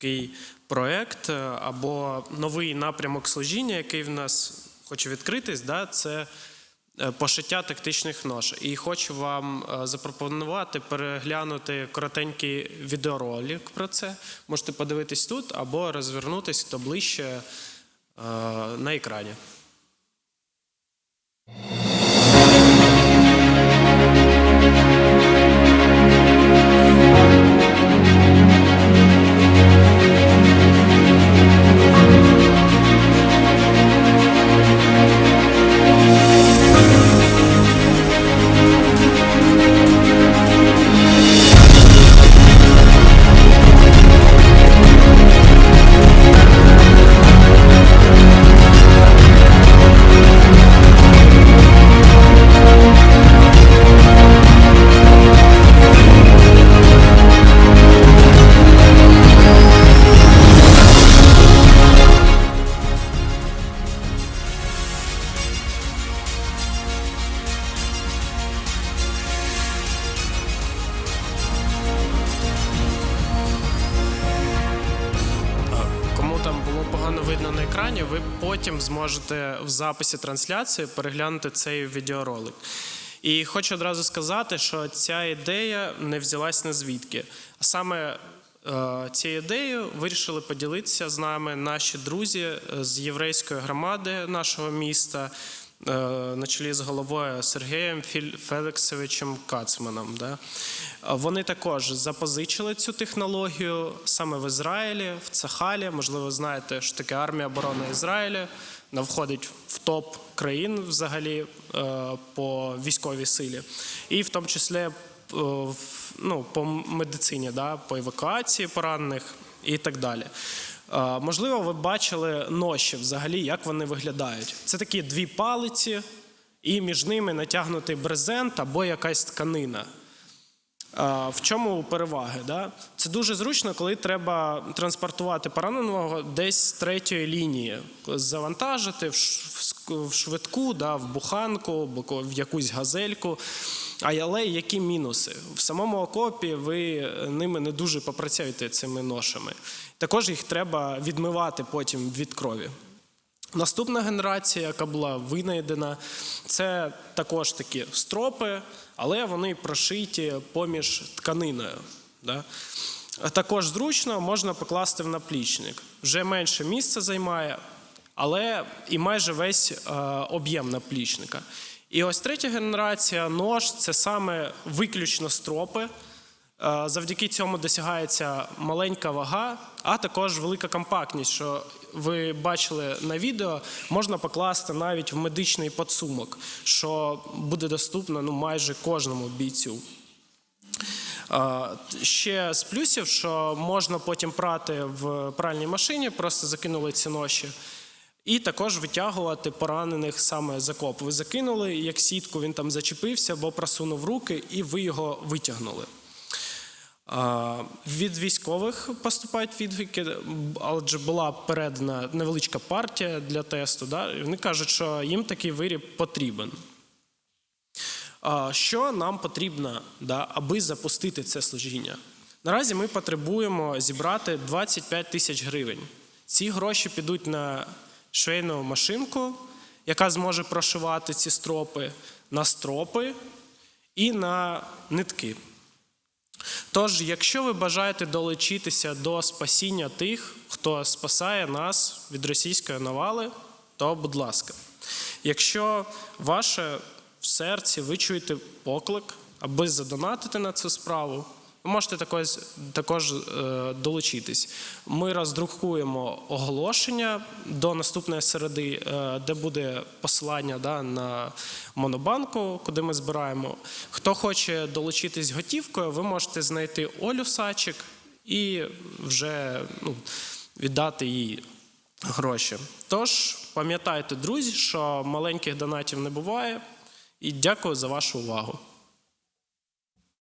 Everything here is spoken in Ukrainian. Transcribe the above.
такий проект е, або новий напрямок служіння, який в нас хоче відкритись, да, це е, пошиття тактичних нож. І хочу вам е, запропонувати переглянути коротенький відеоролик про це. Можете подивитись тут або розвернутись то ближче на екрані. Видно на екрані, ви потім зможете в записі трансляції переглянути цей відеоролик. І хочу одразу сказати, що ця ідея не взялась не звідки. А саме е, цією ідеєю вирішили поділитися з нами наші друзі е, з єврейської громади нашого міста, на чолі з головою Сергієм Феліксовичем Кацманом. Да? Вони також запозичили цю технологію саме в Ізраїлі, в Цахалі. Можливо, знаєте, що таке армія оборони Ізраїля. Вона входить в топ країн взагалі е, по військовій силі, і в тому числі е, ну, по медицині, да, по евакуації поранених і так далі. Е, Можливо, ви бачили ноші взагалі, як вони виглядають. Це такі дві палиці, і між ними натягнутий брезент або якась тканина. В чому переваги? Да? Це дуже зручно, коли треба транспортувати пораненого десь з третьої лінії, завантажити в швидку, да, в буханку, в якусь газельку. А але які мінуси? В самому окопі ви ними не дуже попрацюєте цими ношами. Також їх треба відмивати потім від крові. Наступна генерація, яка була винайдена, це також такі стропи, але вони прошиті поміж тканиною. Да? Також зручно можна покласти в наплічник. Вже менше місця займає, але і майже весь е, об'єм наплічника. І ось третя генерація нож це саме виключно стропи. Е, Завдяки цьому досягається маленька вага, а також велика компактність, що ви бачили на відео, можна покласти навіть в медичний подсумок, що буде доступно ну, майже кожному бійцю. Е, Ще з плюсів, що можна потім прати в пральній машині, просто закинули ці ноші. І також витягувати поранених саме з окопу. Ви закинули, як сітку він там зачепився або просунув руки, і ви його витягнули. Від військових поступають відгуки, адже була передана невеличка партія для тесту. Да? Вони кажуть, що їм такий виріб потрібен. Що нам потрібно, да, аби запустити це служіння? Наразі ми потребуємо зібрати 25 тисяч гривень. Ці гроші підуть на швейну машинку, яка зможе прошивати ці стропи, на стропи і на нитки. Тож, якщо ви бажаєте долучитися до спасіння тих, хто спасає нас від російської навали, то будь ласка. Якщо ваше в серці ви чуєте поклик, аби задонатити на цю справу, ви можете також, також е, долучитись. Ми роздрукуємо оголошення до наступної середи, е, де буде посилання да, на монобанку, куди ми збираємо. Хто хоче долучитись готівкою, ви можете знайти Олю Сачик і вже ну, віддати їй гроші. Тож пам'ятайте, друзі, що маленьких донатів не буває. І дякую за вашу увагу.